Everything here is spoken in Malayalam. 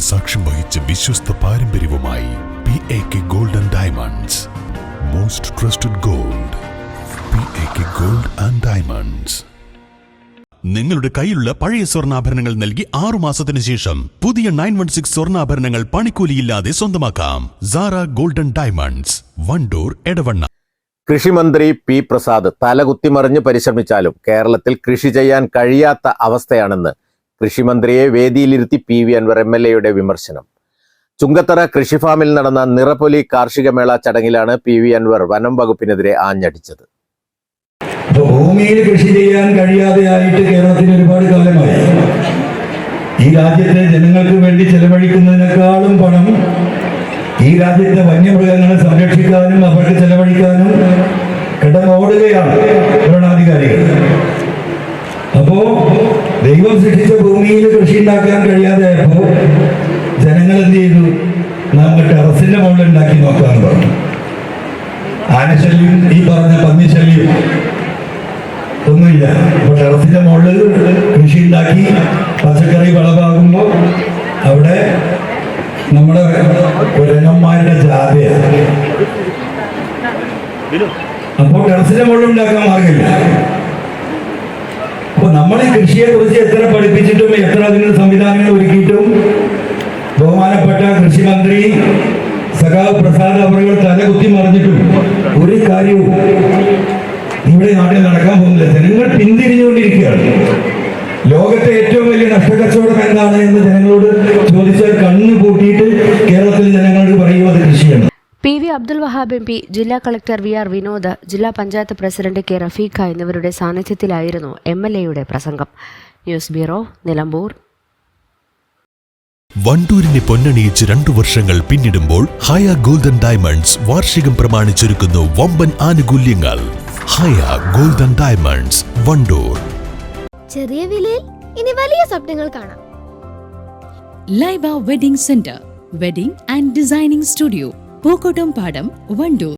സാക്ഷ്യം വഹിച്ച വിശ്വസ്ത പാരമ്പര്യവുമായി P A K gold and diamonds most trusted gold P A K gold and diamonds നിങ്ങളുടെ കയ്യിലുള്ള പഴയ സ്വർണാഭരണങ്ങൾ നൽകി ആറു മാസത്തിന് ശേഷം പുതിയ നയൻ വൺ സിക്സ് സ്വർണാഭരണങ്ങൾ പണിക്കൂലിയില്ലാതെ സ്വന്തമാക്കാം. Sara golden diamonds Wandoor Edavanna കൃഷിമന്ത്രി പി പ്രസാദ് തലകുത്തിമറിഞ്ഞ് പരിശ്രമിച്ചാലും കേരളത്തിൽ കൃഷി ചെയ്യാൻ കഴിയാത്ത അവസ്ഥയാണെന്ന് കൃഷിമന്ത്രിയെ വേദിയിലിരുത്തി P V Anvar M L എയുടെ വിമർശനം. ചുങ്കത്തറ കൃഷിഫാമിൽ നടന്ന നിറപ്പൊലി കാർഷിക മേള ചടങ്ങിലാണ് പി വി അൻവർ വനം വകുപ്പിനെതിരെ ആഞ്ഞടിച്ചത്. ഭൂമിയിൽ കൃഷി ചെയ്യാൻ കഴിയാതെ ആയിട്ട് കേരളത്തിന് ഒരുപാട് കാലമായി. ഈ രാജ്യത്തെ ജനങ്ങൾക്ക് വേണ്ടി ചെലവഴിക്കുന്നതിനേക്കാളും പണം ഈ രാജ്യത്തെ വന്യമൃഗങ്ങളെ സംരക്ഷിക്കാനും അവർക്ക് ചെലവഴിക്കാനും കിടമോടുകയാണ് ഭരണാധികാരികൾ. ദൈവം സൃഷ്ടിച്ച ഭൂമിയിൽ കൃഷി ഉണ്ടാക്കാൻ കഴിയാതെയപ്പോ ജനങ്ങൾ എന്ത് ചെയ്തു? നമ്മൾ ടെറസിന്റെ മുകളിൽ ഉണ്ടാക്കി നോക്കാൻ പറഞ്ഞു. ആനശല്യം ഈ പറഞ്ഞ പന്നിശല്യം ഒന്നുമില്ല. അപ്പൊ ടെറസിന്റെ മുകളിൽ കൃഷി ഉണ്ടാക്കി പച്ചക്കറി വിളവാകുമ്പോൾ അവിടെ നമ്മുടെ കുരങ്ങന്മാരുടെ ജാഥയാണ് അപ്പോൾ ടെറസിന്റെ മുകളിൽ ഉണ്ടാക്കാൻ മാർഗമില്ല. അപ്പൊ നമ്മൾ ഈ കൃഷിയെ കുറിച്ച് എത്ര പഠിപ്പിച്ചിട്ടും എത്ര അതിനുള്ള സംവിധാനങ്ങൾ ഒരുക്കിയിട്ടും ബഹുമാനപ്പെട്ട കൃഷിമന്ത്രി സഖാവ് പ്രസാദ് അവറുകൾ തലകുത്തി മറിഞ്ഞിട്ടും ഒരു കാര്യവും ഇവിടെ നാട്ടിൽ നടക്കാൻ പോകുന്നില്ല. ജനങ്ങൾ പിന്തിരിഞ്ഞുകൊണ്ടിരിക്കുകയാണ്. ലോകത്തെ ഏറ്റവും വലിയ നഷ്ടക്കച്ചവടം എന്താണ് എന്ന് ജനങ്ങളോട് അബ്ദുൽ വഹാബ് എം പി ജില്ലാ കളക്ടർ വി ആർ വിനോദ് ജില്ലാ പഞ്ചായത്ത് പ്രസിഡന്റ് കെ റഫീഖ എന്നിവരുടെ സാന്നിധ്യത്തിലായിരുന്നു എം എൽ എയുടെ പ്രസംഗം. News bureau Nilambur. വണ്ടൂരിനെ പൊന്നണിയിച്ച് രണ്ടു വർഷങ്ങൾ പിന്നിടുമ്പോൾ ഹയ ഗോൾഡൻ ഡയമണ്ട്സ് വാർഷികം പ്രമാണിച്ചൊരുക്കുന്നു വമ്പൻ ആനുകൂല്യങ്ങൾ. Haya golden diamonds Wandoor. ചെറിയ വിലയിൽ ഇനി വലിയ സ്വപ്നങ്ങൾ കാണാം. Laiba wedding centre wedding and designing studio Pookkottumpadam Wandoor.